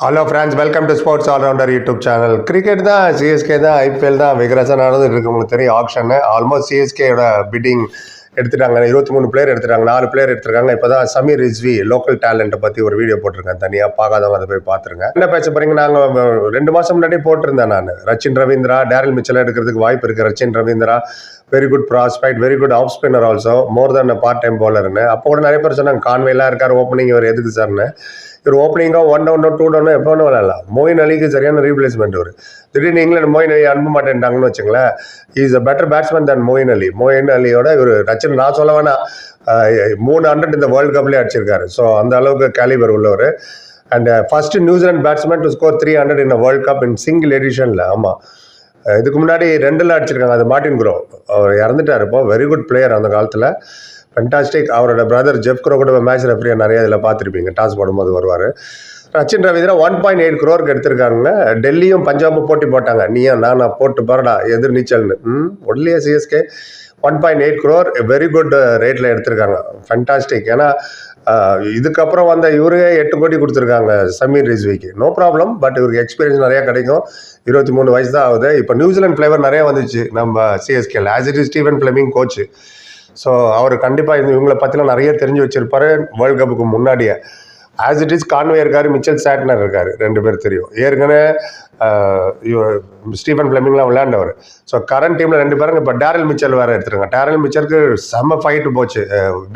Hello friends welcome to sports allrounder YouTube channel cricket தான் CSK தான் IPL தான் விகரசா நடந்துட்டு இருக்கு. உங்களுக்கு தெரியும் ஆப்ஷன் ஆல்மோஸ்ட் சிஎஸ்கேயோட பிட்டிங் எடுத்துட்டாங்க இருபத்தி மூணு பிளேயர் எடுத்துட்டாங்க. நாலு பிளேயர் எடுத்துருக்காங்க. இப்போ தான் சமீர் ரிஸ்வி லோக்கல் டேலண்ட்டை பற்றி ஒரு வீடியோ போட்டிருக்கேன். தனியாக பார்க்காதவங்க அதை போய் பார்த்துருங்க. என்ன பேச போறீங்க? நாங்கள் ரெண்டு மாதம் முன்னாடியே போட்டிருந்தேன் நான். ரச்சின் ரவீந்திரா டேரல் மிச்சலாக எடுக்கிறதுக்கு வாய்ப்பு இருக்குது Rachin Ravindra very good prospect very good off spinner also more then part time போலர்னு அப்போ கூட நிறைய பேர் சொன்னாங்க கான்வேலாம் இருக்கார் ஓப்பனிங் இவர் எதுக்கு சார்னு இவர் ஓப்பனிங்காக ஒன் டவுனோ டூ டவுனோ எப்போ வேணும் விளையாடலாம். மோயின் அலிக்கு சரியான ரீப்ளேஸ்மெண்ட் ஒரு திடீர்னு இங்கிலாந்து மோயின் அலி அனுப்ப மாட்டேன்ட்டாங்கன்னு வச்சுங்களேன். Is a better batsman than Moeen Ali. Moeen அலியோட இவர் ரச்சன் நான் சொல்ல வேணா மூணு ஹண்ட்ரட் இந்த வேர்ல்டு கப்லேயே அடிச்சிருக்காரு. ஸோ அந்த அளவுக்கு கேலிபர் உள்ளவர். And first New Zealand batsman to score three hundred in world cup in single எடிஷனில் ஆமாம் இதுக்கு முன்னாடி ரெண்டில் அடிச்சிருக்காங்க. அது மார்டின் குரோ அவர் இறந்துட்டார் இப்போ. வெரி குட் பிளேயர் அந்த காலத்தில். ஃபென்டாஸ்டிக் அவரோட பிரதர் ஜெஃப் குரோ கூட மேட்ச் ரெஃப்ரியாக நிறைய இதில் பார்த்துருப்பீங்க. டாஸ் போடும்போது வருவார். Sachin Ravindra one point eight குரோருக்கு எடுத்திருக்காங்க டெல்லியும் பஞ்சாபும் போட்டி போட்டாங்க. நீயா நானா போட்டு பாருடா எதிர் நீச்சல்னு. ம் ஒன்லியே CSK one point eight crore very good ரேட்டில் எடுத்திருக்காங்க. ஃபென்டாஸ்டிக் ஏன்னா இதுக்கப்புறம் வந்த இவரே எட்டு கோடி கொடுத்துருக்காங்க சமீர் ரிஸ்விக்கு நோ ப்ராப்ளம் பட் இவருக்கு எக்ஸ்பீரியன்ஸ் நிறையா கிடைக்கும். இருபத்தி மூணு வயசு தான் ஆகுது. இப்போ நியூசிலாந்து ஃப்ளேவர் நிறையா வந்துச்சு நம்ம சிஎஸ்கேல as it is Stephen Fleming coach so அவர் கண்டிப்பாக இவங்களை பற்றிலாம் நிறைய தெரிஞ்சு வச்சிருப்பாரு. வேர்ல்ட் கப்புக்கு முன்னாடியே. ஆஸ் இட் இஸ் கான்வே இருக்காரு மிச்சல் சாட்னர் இருக்காரு ரெண்டு பேர் தெரியும். ஏற்கனவே ஸ்டீஃபன் ஃபிளமிங்லாம் விளையாண்டவர். ஸோ கரண்ட் டீமில் ரெண்டு பேரும் இப்போ டேரல் மிச்சல் வேறு எடுத்துருங்க. டேரல் மிச்சலுக்கு செம்ம ஃபைட்டு போச்சு.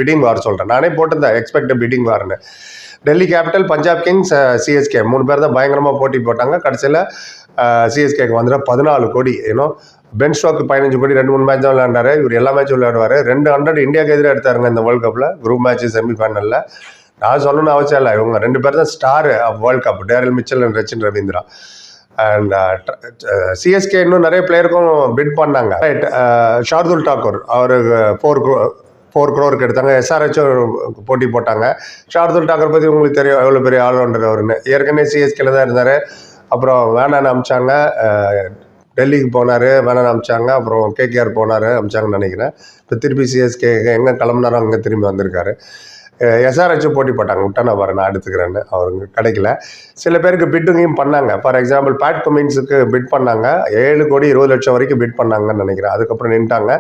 பிடிங் வார் சொல்கிறேன் நானே போட்டிருந்தேன் expect bidding வார்னு Delhi capital Punjab kings CSK மூணு பேர் தான் பயங்கரமாக போட்டி போட்டாங்க. கடைசியில் சிஎஸ்கேக்கு வந்துட்டு பதினாலு கோடி ஏன்னோ பென் ஸ்டோக்கு பதினஞ்சு கோடி ரெண்டு மூணு மேட்ச் தான் விளையாண்டாரு. இவர் எல்லா மேட்சும் விளையாடுவார். ரெண்டு ஹண்ட்ரட் இந்தியாவுக்கு எதிராக எடுத்தாருங்க இந்த வேர்ல்ட் கப்பில் குரூப் மேட்ச் செமிஃபைனலில் நான் சொல்லணும்னு அவசியம் இல்லை. இவங்க ரெண்டு பேர் தான் star of world cup Daryl Mitchell and Rachin Ravindra. And CSK uh, uh, இன்னும் நிறைய பிளேயருக்கும் பிட் பண்ணாங்க. ரைட் ஷார்துல் டாக்கூர் அவர் ஃபோர் ஃபோர் க்ரோருக்கு எடுத்தாங்க. எஸ்ஆர்ஹெச்சும் போட்டி போட்டாங்க. ஷார்துல் டாக்கர் பற்றி உங்களுக்கு தெரியும் எவ்வளோ பெரிய ஆல்ரவுண்டர் அவருன்னு. ஏற்கனவே சிஎஸ்கேல தான் இருந்தார். அப்புறம் வேணான்னு அமிச்சாங்க. Uh, டெல்லிக்கு போனார் வேணான்னு அமிச்சாங்க. அப்புறம் கேகேஆர் போனார் அமிச்சாங்கன்னு நினைக்கிறேன். இப்போ திருப்பி சிஎஸ்கே எங்கே கிளம்புனாரோ அங்கே திரும்பி வந்திருக்காரு. எஸ்ஆர்ஹெச் போட்டி போட்டாங்க. விட்டா பாரு நான் எடுத்துக்கிறேன்னு அவருக்கு கிடைக்கல. சில பேருக்கு பிட்டுங்கையும் பண்ணாங்க. ஃபார் எக்ஸாம்பிள் பேட் கமின்ஸுக்கு பிட் பண்ணாங்க. ஏழு கோடி இருபது லட்சம் வரைக்கும் பிட் பண்ணாங்கன்னு நினைக்கிறேன். அதுக்கப்புறம் நின்ட்டாங்க.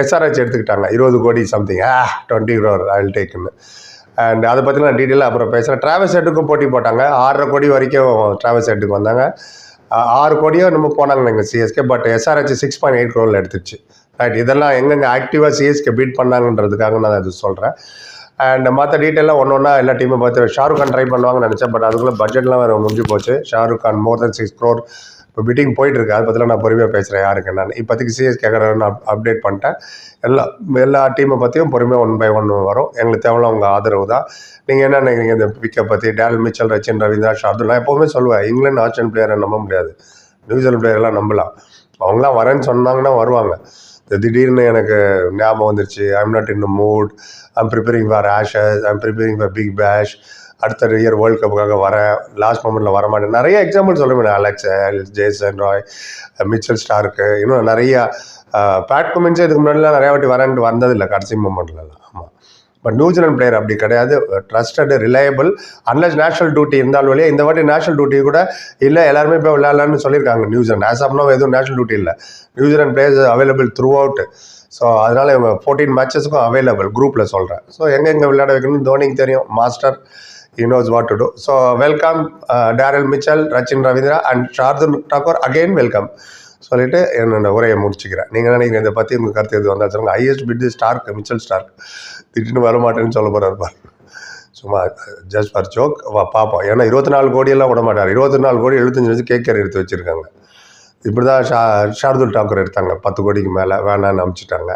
எஸ்ஆர்ஹெச் எடுத்துக்கிட்டாங்க. இருபது கோடி something ah twenty crore I'll டேக்குன்னு அண்ட் அதை பற்றி நான் டீட்டெயிலாக அப்புறம் பேசுகிறேன் ட்ராவல்ஸ் ஹெட்டுக்கும் போட்டி போட்டாங்க. ஆறரை கோடி வரைக்கும் ட்ராவல்ஸ் ஹெட்டுக்கு வந்தாங்க. ஆறு கோடியோ நம்ம போனாங்க நாங்கள் CSK but SRH six point eight க்ரோரில் எடுத்துச்சு ரைட் இதெல்லாம் எங்கெங்கே ஆக்டிவாக சிஎஸ்கே பீட் பண்ணாங்கன்றதுக்காக நான் அது சொல்கிறேன் அண்ட் மற்ற டீட்டெயிலாக ஒன்று ஒன்றா எல்லா டீமும் பார்த்து ஷாருக் கான் ட்ரை பண்ணுவாங்கன்னு நினச்சேன். பட் அதுக்குள்ளே பட்ஜெட்லாம் வேறு முடிஞ்சு போச்சு. Shahrukh Khan more then six crore இப்போ பிட்டிங் போயிட்டு இருக்கு அதை பற்றிலாம் நான் பொறுமையாக பேசுகிறேன் யாருக்கு நான் இப்போதைக்கு சிஎஸ் சிஎஸ்கே நான் அப்டேட் பண்ணிட்டேன். எல்லா எல்லா டீமை பற்றியும் பொறுமையாக ஒன் பை ஒன் வரும். எங்களுக்கு தேவையான உங்கள் ஆதரவு தான். நீங்கள் என்ன நினைக்கிறீங்க இந்த பிக்கை பற்றி டேல் மிச்சல் ரச்சின் ரவீந்திரா ஷார்துல் நான் எப்போவுமே சொல்லுவேன். இங்கிலாந்து ஆஸ்திரேலியன் பிளேயரை நம்ப முடியாது. நியூசிலாந்து பிளேயர்லாம் நம்பலாம். அவங்களாம் வரேன்னு சொன்னாங்கன்னா வருவாங்க. திடீர்னு எனக்கு ஞாபகம் வந்துருச்சு. I'm not in mood I'm preparing for Ashes I'm preparing for Big Bash அடுத்த இயர் வேர்ல்ட் கப்புக்காக வரேன். லாஸ்ட் மூமெண்ட்டில் வர மாட்டேன் நிறைய எக்ஸாம்பிள் சொல்ல முடியும் Alex Jason Roy Mitchell Starc இன்னும் நிறையா பேட் கமெண்ட்ஸே இதுக்கு முன்னாடிலாம் நிறையா வாட்டி வரேன்ட்டு வந்ததில்லை. கடைசி மூமெண்ட்லலாம் பட் நியூசிலாந்து பிளேயர் அப்படி கிடையாது. Trusted reliable unless national duty இருந்தாலும் வழியே இந்த வாட்டி நேஷனல் டியூட்டி கூட இல்லை எல்லாருமே போய் விளையாடலாம்னு சொல்லியிருக்காங்க New Zealand as of now எதுவும் நேஷனல் டியூட்டி இல்லை. New Zealand players available throughout so அதனால் இவங்க ஃபோர்டீன் மேட்சஸுக்கும் அவைலபிள் குரூப்பில் சொல்கிறேன் ஸோ எங்கே எங்கே விளையாட வைக்கணும்னு தோனிக்கு தெரியும். Master he knows what to do. So welcome uh, Daryl Mitchell, Rachin Ravindra and Shardul Thakur. Again welcome. சொல்லிட்டு என்னோட உரையை முடிச்சுக்கிறேன். நீங்கள் நினைக்கிறேன் இதை பற்றி உங்கள் கருத்து எது வந்தால் சொல்லுங்கள் highest bid Starc Mitchell Starc திடீர்னு வர மாட்டேன்னு சொல்ல போகிறார் பாரு சும்மா ஜஸ்ட் ஃபார் ஜோக் வா பார்ப்போம் ஏன்னா இருபத்தி நாலு கோடியெல்லாம் விட மாட்டார். இருபத்தி நாலு கோடி எழுபத்தஞ்சு வச்சு கேக்கர் எடுத்து வச்சுருக்காங்க. இப்படி தான் ஷா ஷார்துல் டாக்கர் எடுத்தாங்க. பத்து கோடிக்கு மேலே. வேணான்னு அனுப்பிச்சிட்டாங்க.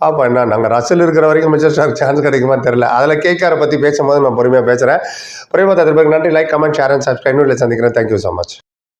பார்ப்போம் என்ன நாங்கள் ரசல் இருக்கிற வரைக்கும் மிச்சர் ஸ்டார்க் சான்ஸ் கிடைக்குமா தெரில அதில் கேக்காரை பற்றி பேசும்போது நான் பொறுமையாக பேசுகிறேன் பொறுமையாக தரப்பிற்கு நன்றி. Like comment share and subscribe இல்லை சந்திக்கிறேன். Thank you so much